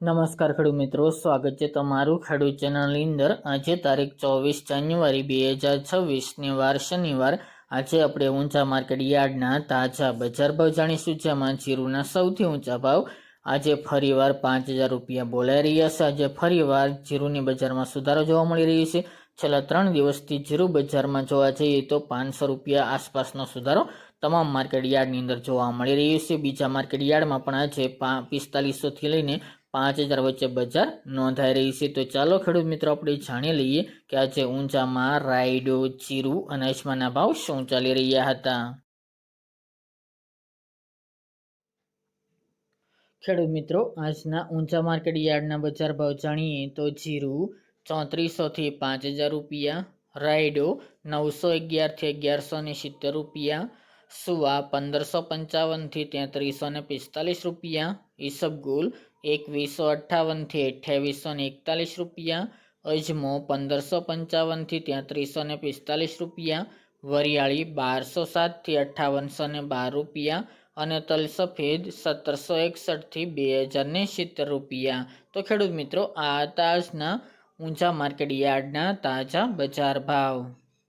નમસ્કાર ખેડૂત મિત્રો, સ્વાગત છે તમારું ખેડૂત ચેનલની અંદર. આજે તારીખ ચોવીસ જાન્યુઆરી બે હજાર છવ્વીસની વાર, શનિવાર. આજે આપણે ઊંચા માર્કેટ યાર્ડના તાજા બજાર ભાવ જાણીશું, જેમાં જીરુના સૌથી ઊંચા ભાવ આજે ફરીવાર પાંચ હજાર રૂપિયા બોલાઈ રહ્યા છે. આજે ફરીવાર જીરુની બજારમાં સુધારો જોવા મળી રહ્યો છે. છેલ્લા ત્રણ દિવસથી જીરુ બજારમાં જોવા જઈએ તો પાંચસો રૂપિયા આસપાસનો સુધારો તમામ માર્કેટ યાર્ડની અંદર જોવા મળી રહ્યું છે. બીજા માર્કેટ યાર્ડમાં પણ આજે પિસ્તાલીસોથી લઈને પાંચ હજાર વચ્ચે બજાર નોંધાઈ રહી છે. તો ચાલો ખેડૂત મિત્રો, આપણે જાણી લઈએ કે આજે ઊંચામાં રાયડો જીરું અને અજમાના ભાવ શું ચાલી રહ્યા હતા. ખેડૂત મિત્રો, આજના ઊંચા માર્કેટ યાર્ડના બજાર ભાવ જાણીએ તો જીરું ચોત્રીસોથી પાંચ હજાર રૂપિયા, રાયડો નવસો અગિયારથી અગિયારસો ને સિત્તેર રૂપિયા સુવા પંદરસો પંચાવનથી તેત્રીસો ને પિસ્તાલીસ રૂપિયા? ઈસબગુલ એકવીસો અઠ્ઠાવનથી અઠ્યાવીસો ને એકતાલીસ રૂપિયા. અજમો, પંદરસો પંચાવનથી તેત્રીસો ને પિસ્તાલીસ રૂપિયા. વરિયાળી, બારસો સાતથી અઠ્ઠાવનસો ને બાર રૂપિયા. અને તલ સફેદ સત્તરસો એકસઠથી બે હજાર ને સિત્તેર રૂપિયા. તો ખેડૂત મિત્રો, આ હતા આજના ઊંચા માર્કેટ યાર્ડના તાજા બજાર ભાવ.